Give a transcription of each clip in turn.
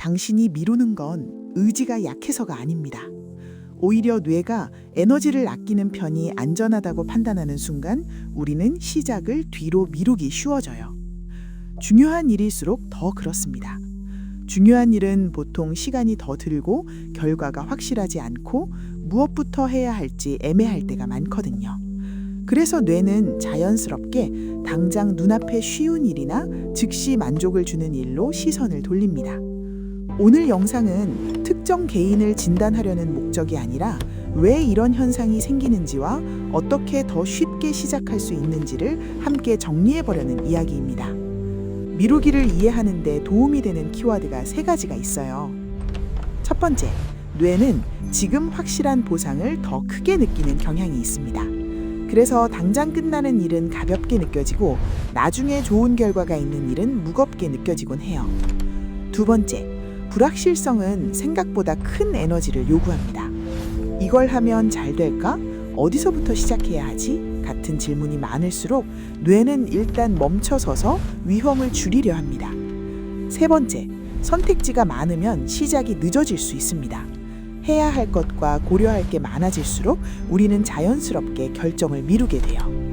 당신이 미루는 건 의지가 약해서가 아닙니다. 오히려 뇌가 에너지를 아끼는 편이 안전하다고 판단하는 순간 우리는 시작을 뒤로 미루기 쉬워져요. 중요한 일일수록 더 그렇습니다. 중요한 일은 보통 시간이 더 들고 결과가 확실하지 않고 무엇부터 해야 할지 애매할 때가 많거든요. 그래서 뇌는 자연스럽게 당장 눈앞에 쉬운 일이나 즉시 만족을 주는 일로 시선을 돌립니다. 오늘 영상은 특정 개인을 진단하려는 목적이 아니라 왜 이런 현상이 생기는지와 어떻게 더 쉽게 시작할 수 있는지를 함께 정리해 보려는 이야기입니다. 미루기를 이해하는데 도움이 되는 키워드가 세 가지가 있어요. 첫 번째, 뇌는 지금 확실한 보상을 더 크게 느끼는 경향이 있습니다. 그래서 당장 끝나는 일은 가볍게 느껴지고 나중에 좋은 결과가 있는 일은 무겁게 느껴지곤 해요. 두 번째, 불확실성은 생각보다 큰 에너지를 요구합니다. 이걸 하면 잘 될까? 어디서부터 시작해야 하지? 같은 질문이 많을수록 뇌는 일단 멈춰서서 위험을 줄이려 합니다. 세 번째, 선택지가 많으면 시작이 늦어질 수 있습니다. 해야 할 것과 고려할 게 많아질수록 우리는 자연스럽게 결정을 미루게 돼요.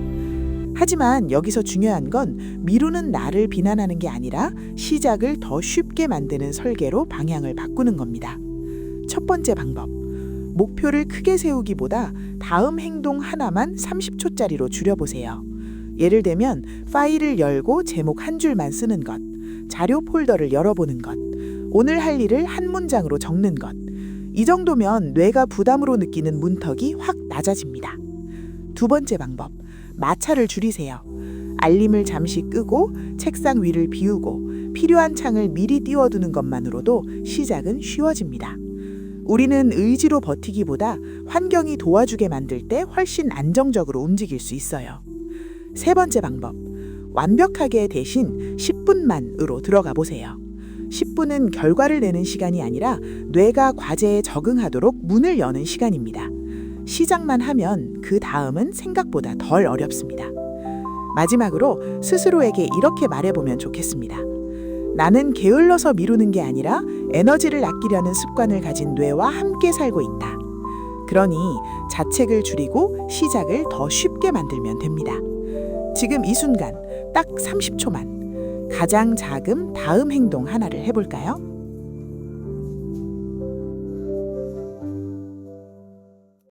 하지만 여기서 중요한 건 미루는 나를 비난하는 게 아니라 시작을 더 쉽게 만드는 설계로 방향을 바꾸는 겁니다. 첫 번째 방법. 목표를 크게 세우기보다 다음 행동 하나만 30초짜리로 줄여보세요. 예를 들면 파일을 열고 제목 한 줄만 쓰는 것, 자료 폴더를 열어보는 것, 오늘 할 일을 한 문장으로 적는 것. 이 정도면 뇌가 부담으로 느끼는 문턱이 확 낮아집니다. 두 번째 방법. 마찰을 줄이세요. 알림을 잠시 끄고 책상 위를 비우고 필요한 창을 미리 띄워두는 것만으로도 시작은 쉬워집니다. 우리는 의지로 버티기보다 환경이 도와주게 만들 때 훨씬 안정적으로 움직일 수 있어요. 세 번째 방법. 완벽하게 대신 10분만으로 들어가 보세요. 10분은 결과를 내는 시간이 아니라 뇌가 과제에 적응하도록 문을 여는 시간입니다. 시작만 하면 그 다음은 생각보다 덜 어렵습니다. 마지막으로 스스로에게 이렇게 말해보면 좋겠습니다. 나는 게을러서 미루는 게 아니라 에너지를 아끼려는 습관을 가진 뇌와 함께 살고 있다. 그러니 자책을 줄이고 시작을 더 쉽게 만들면 됩니다. 지금 이 순간 딱 30초만 가장 작은 다음 행동 하나를 해볼까요?